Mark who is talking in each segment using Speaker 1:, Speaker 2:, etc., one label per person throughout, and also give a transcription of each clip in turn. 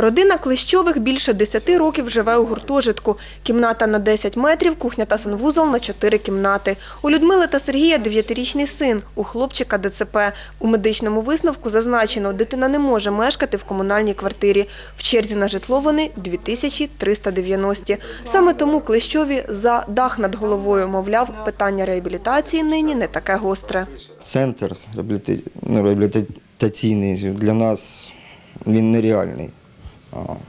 Speaker 1: Родина Клещових більше 10 років живе у гуртожитку. Кімната на 10 метрів, кухня та санвузол на 4 кімнати. У Людмили та Сергія 9-річний син, у хлопчика ДЦП. У медичному висновку зазначено, дитина не може мешкати в комунальній квартирі. В черзі на житло вони 2390. Саме тому Клещові за дах над головою, мовляв, питання реабілітації нині не таке гостре.
Speaker 2: Центр ну, реабілітаційний для нас він нереальний.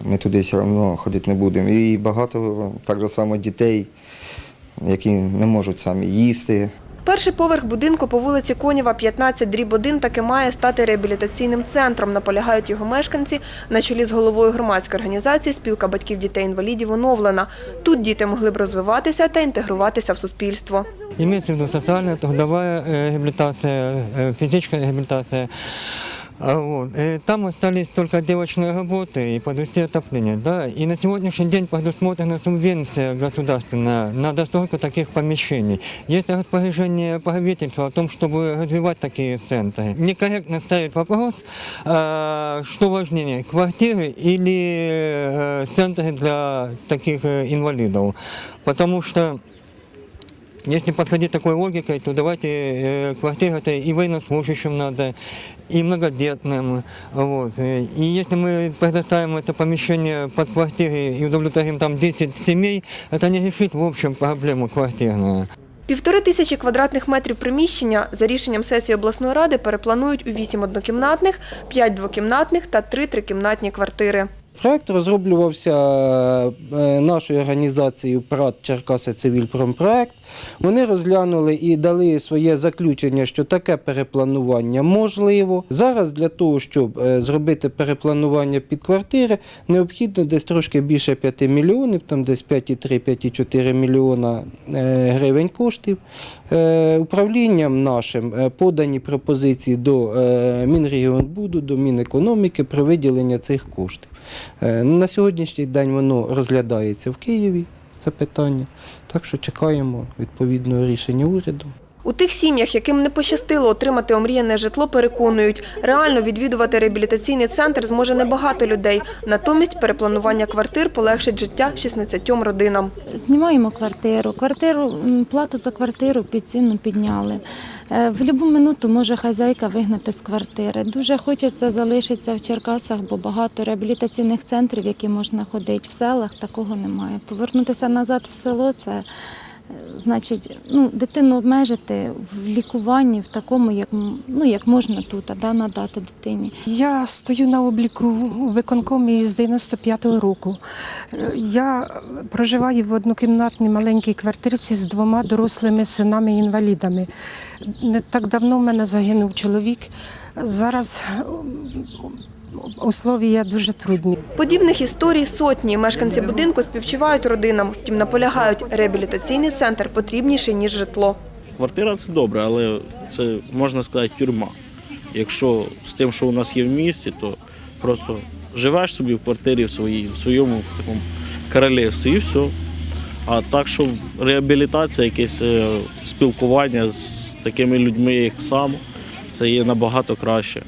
Speaker 2: Ми туди все одно ходити не будемо. І багато так само дітей, які не можуть самі їсти.
Speaker 1: Перший поверх будинку по вулиці Конєва, 15, дріб 1, таки має стати реабілітаційним центром, наполягають його мешканці на чолі з головою громадської організації «Спілка батьків дітей-інвалідів» оновлена. Тут діти могли б розвиватися та інтегруватися в суспільство.
Speaker 3: Имеется в виду социальная, трудовая э, реабилитация, э, физическая реабилитация. А Вот. Э, Там остались только отделочные работы и подвести отопление. Да? И на сегодняшний день предусмотрена субвенция государственная на достройку таких помещений. Есть распоряжение правительства о том, чтобы развивать такие центры. Некорректно ставить вопрос, а, что важнее, квартиры или э, центры для таких э, инвалидов. Потому что если подходить такой логикой, то давайте э, квартиры это и военнослужащим надо, и многодетным. Вот. Э, И если мы предоставим это помещение под квартиры и удовлетворим там 10 семей, это не решит в общем проблему квартирную.
Speaker 1: Півтори тисячі квадратних метрів приміщення за рішенням сесії обласної ради перепланують у вісім однокімнатних, п'ять двокімнатних та три трикімнатні квартири.
Speaker 4: Проект розроблювався е, нашою організацією ПРАТ Черкаси Цивільпромпроект. Вони розглянули і дали своє заключення, що таке перепланування можливо. Зараз для того, щоб е, зробити перепланування під квартири, необхідно десь трошки більше 5 мільйонів, там десь 5,3-5,4 мільйона е, гривень коштів. Управлінням нашим подані пропозиції до Мінрегіонбуду, до Мінекономіки про виділення цих коштів. Е, На сьогоднішній день воно розглядається в Києві, це питання. Так що чекаємо відповідного рішення уряду.
Speaker 1: У тих сім'ях, яким не пощастило отримати омріяне житло, переконують, реально відвідувати реабілітаційний центр зможе небагато людей. Натомість перепланування квартир полегшить життя 16 родинам.
Speaker 5: Знімаємо квартиру. Квартиру плату за квартиру під ціну підняли. Е, В будь-яку минуту може хазяйка вигнати з квартири. Дуже хочеться залишитися в Черкасах, бо багато реабілітаційних центрів, які можна ходити в селах, такого немає. Повернутися назад в село це. Значить, ну, дитину обмежити в лікуванні в такому, як, ну, як можна тут, да, надати дитині.
Speaker 6: Я стою на обліку у виконкомі з 95-го року. Я проживаю в однокімнатній маленькій квартирці з двома дорослими синами-інвалідами. Не так давно в мене загинув чоловік. Зараз м, условія дуже трудні.
Speaker 1: Подібних історій сотні. Мешканці будинку співчувають родинам. Втім, наполягають, реабілітаційний центр потрібніший, ніж житло.
Speaker 7: Квартира це добре, але це можна сказати тюрма. Якщо з тим, що у нас є в місті, то просто живеш собі в квартирі в своїй, в своєму такому королівстві і все. А так, що реабілітація, якесь е, спілкування з такими людьми, як сам, це є набагато краще.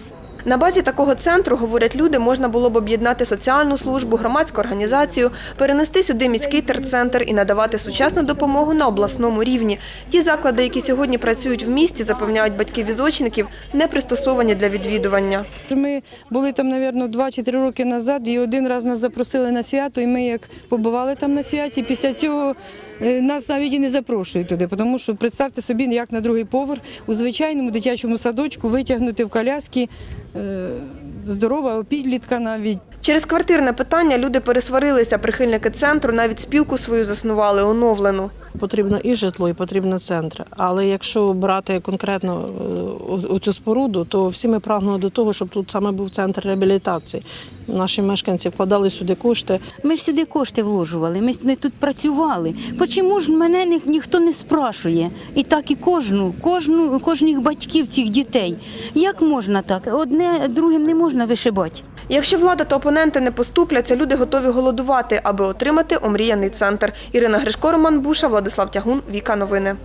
Speaker 1: На базі такого центру, говорять люди, можна було б об'єднати соціальну службу, громадську організацію, перенести сюди міський терцентр і надавати сучасну допомогу на обласному рівні. Ті заклади, які сьогодні працюють в місті, запевняють батьків візочників, не пристосовані для відвідування.
Speaker 8: Ми були там, мабуть, 2-3 роки назад, і один раз нас запросили на свято, і ми як побували там на святі, після цього е, нас навіть і не запрошують туди, тому що представте собі, як на другий поверх у звичайному дитячому садочку витягнути в коляски е, здорового підлітка навіть.
Speaker 1: Через квартирне питання люди пересварилися. Прихильники центру навіть спілку свою заснували оновлену.
Speaker 9: Потрібно і житло, і потрібно центр. Але якщо брати конкретно е, у цю споруду, то всі ми прагнули до того, щоб тут саме був центр реабілітації. Наші мешканці вкладали сюди кошти.
Speaker 10: Ми ж сюди кошти вложували, ми сюди тут працювали. Чому ж мене ні- ніхто не спрашує? І так і кожну, кожну, кожних батьків цих дітей. Як можна так? Одне другим не можна вишибати.
Speaker 1: Якщо влада та опоненти не поступляться, люди готові голодувати, аби отримати омріяний центр. Ірина Гришко, Роман Буша, Владислав Тягун, Віка Новини.